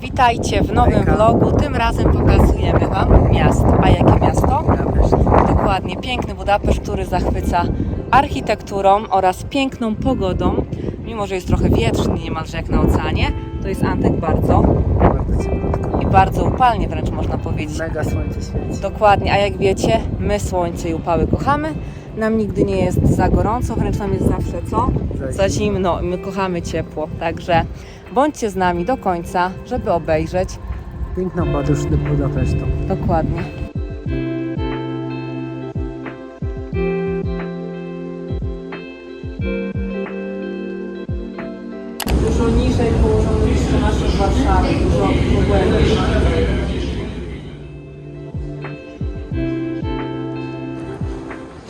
Witajcie w nowym Hejka. vlogu. Tym razem pokazujemy Wam miasto. A jakie miasto? Budapeszt. Dokładnie, piękny Budapeszt, który zachwyca architekturą oraz piękną pogodą. Mimo, że jest trochę wietrzny, niemalże jak na oceanie, to jest Antek bardzo Bardzo. I bardzo upalnie wręcz można powiedzieć. Mega słońce świeci. Dokładnie, a jak wiecie, my słońce i upały kochamy. Nam nigdy nie jest za gorąco, wręcz nam jest zawsze co? Za Za zimno. My kochamy ciepło, także bądźcie z nami do końca, żeby obejrzeć Piękną podróż do Budapesztu. dokładnie. Dużo niżej położony niż nasze w Warszawie, dużo głębiej.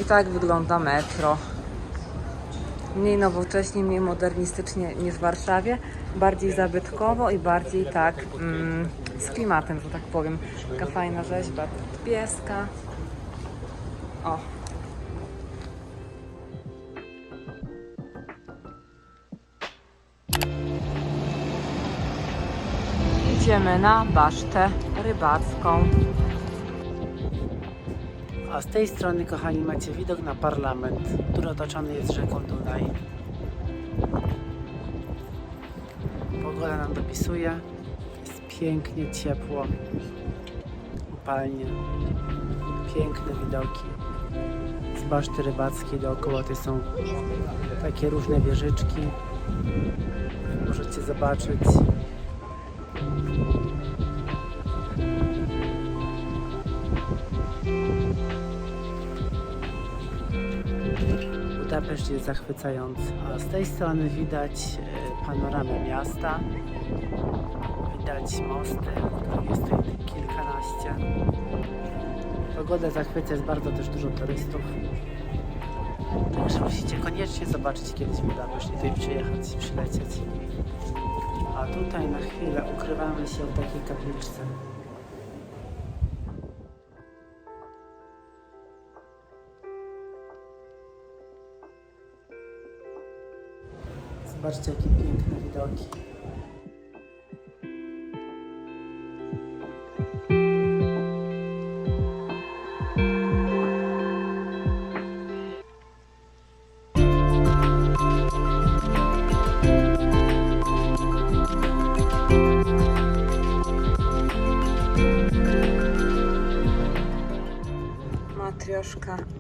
I tak wygląda metro. Mniej nowocześnie, mniej modernistycznie niż w Warszawie, bardziej zabytkowo i bardziej tak mm, z klimatem, że tak powiem. Taka fajna rzeźba pieska. O. Idziemy na basztę rybacką. A z tej strony, kochani, macie widok na parlament, który otoczony jest rzeką Dunaj. Pogoda nam dopisuje. Jest pięknie, ciepło. Upalnie. Piękne widoki. Z baszty rybackiej dookoła to są takie różne wieżyczki. Możecie zobaczyć. Budapeszt jest zachwycający. A z tej strony widać e, panoramę miasta. Widać mosty, jest tutaj kilkanaście. Pogoda zachwyca, jest bardzo też dużo turystów. Także musicie koniecznie zobaczyć kiedyś Budapeszt i tutaj przyjechać, przylecieć. A tutaj na chwilę ukrywamy się w takiej kapliczce. Zobaczcie jakie piękne widoki.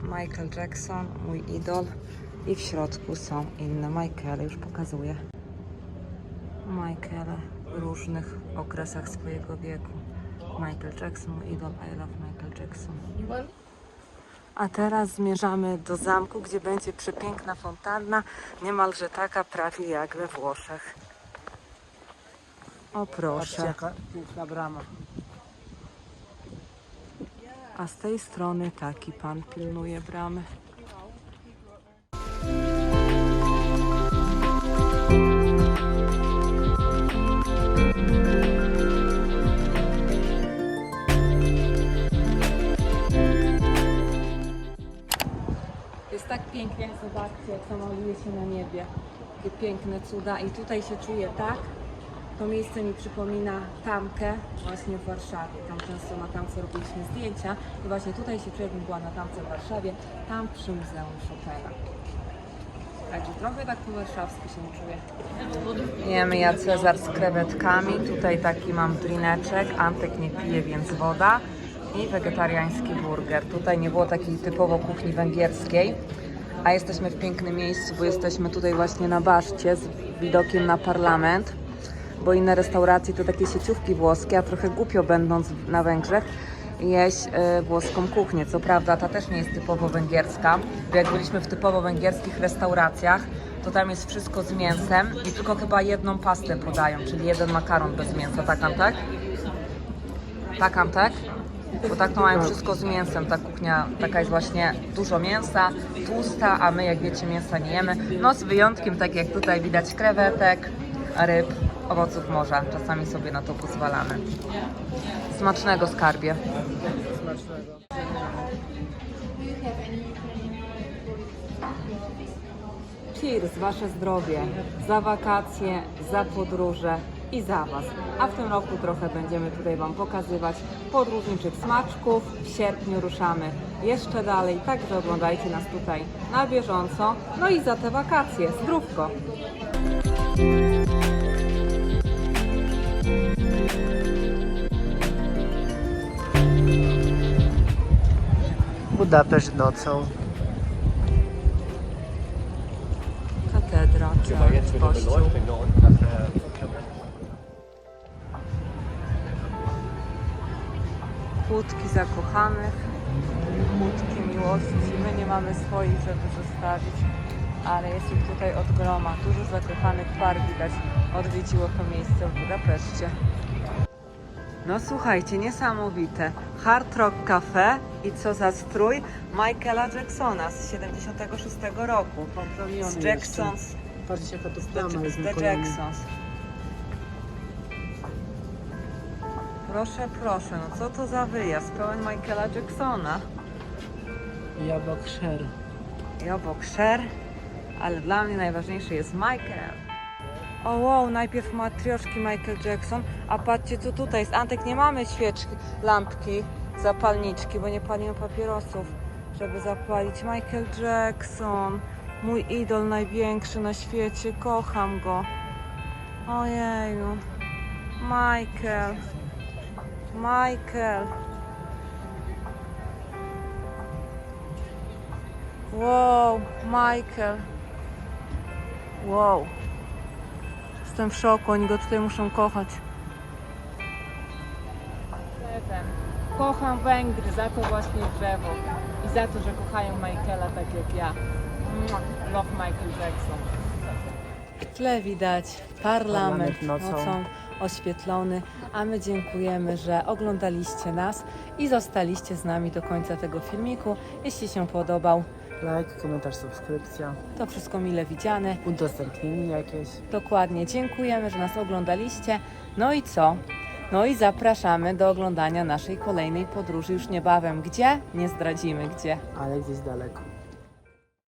Michael Jackson, mój idol. I w środku są inne Michaele, już pokazuję. Michaele w różnych okresach swojego wieku. Michael Jackson, mój idol, I love Michael Jackson. A teraz zmierzamy do zamku, gdzie będzie przepiękna fontanna, niemalże taka prawie jak we Włoszech. O proszę. jaka piękna brama. A z tej strony taki pan pilnuje bramy. Niebie. Takie piękne cuda i tutaj się czuję tak. To miejsce mi przypomina Tamkę właśnie w Warszawie. Tam często na Tamce robiliśmy zdjęcia i właśnie tutaj się czuję, jakbym była na Tamce w Warszawie, tam przy Muzeum Chopina. Także trochę tak po warszawsku się czuję. Jemy ja Cezar z krewetkami. Tutaj taki mam drineczek. Antek nie pije, więc woda. I wegetariański burger. Tutaj nie było takiej typowo kuchni węgierskiej. A jesteśmy w pięknym miejscu, bo jesteśmy tutaj właśnie na baszcie z widokiem na parlament. Bo inne restauracje to takie sieciówki włoskie, a trochę głupio będąc na Węgrzech jeść e, włoską kuchnię. Co prawda ta też nie jest typowo węgierska, bo jak byliśmy w typowo węgierskich restauracjach, to tam jest wszystko z mięsem i tylko chyba jedną pastę podają, czyli jeden makaron bez mięsa, tak Antek? Tak Antek? Bo tak to mają wszystko z mięsem, ta kuchnia taka jest właśnie dużo mięsa, tłusta, a my jak wiecie mięsa nie jemy. No z wyjątkiem, tak jak tutaj widać, krewetek, ryb, owoców morza. Czasami sobie na to pozwalamy. Smacznego skarbie. Smacznego. Cheers, wasze zdrowie. Za wakacje, za podróże, i za Was. A w tym roku trochę będziemy tutaj Wam pokazywać podróżniczych smaczków. W sierpniu ruszamy jeszcze dalej, także oglądajcie nas tutaj na bieżąco. No i za te wakacje, zdrówko! Budapeszt nocą. Katedra, kościół. Kłódki zakochanych, kłódki miłości. My nie mamy swoich, żeby zostawić, ale jest ich tutaj od groma. Dużo zakochanych par widać odwiedziło to miejsce w Budapeszcie. No słuchajcie, niesamowite. Hard Rock Cafe i co za strój Michaela Jacksona z 76 roku. Z Jacksons. Patrzcie jaka to plama The. Jacksons. Proszę, proszę, no co to za wyjazd? Pełen Michaela Jacksona. I obok Sher. I obok Cher, ale dla mnie najważniejszy jest Michael. O wow, najpierw matrioszki Michael Jackson, a patrzcie co tutaj jest. Antek, nie mamy świeczki, lampki, zapalniczki, bo nie palimy papierosów, żeby zapalić. Michael Jackson, mój idol największy na świecie, kocham go. Ojeju, Michael, Michael. Wow, Michael. Wow. Jestem w szoku, oni go tutaj muszą kochać. Kocham Węgry za to właśnie drzewo i za to, że kochają Michaela tak jak ja. Love Michael Jackson. W tle widać parlament Parlament nocą. nocą oświetlony, a my dziękujemy, że oglądaliście nas i zostaliście z nami do końca tego filmiku. Jeśli się podobał, Like, komentarz, subskrypcja. to wszystko mile widziane. Udostępnienie jakieś. Dokładnie, dziękujemy, że nas oglądaliście. No i co? No i zapraszamy do oglądania naszej kolejnej podróży już niebawem. Gdzie? Nie zdradzimy gdzie. Ale gdzieś daleko.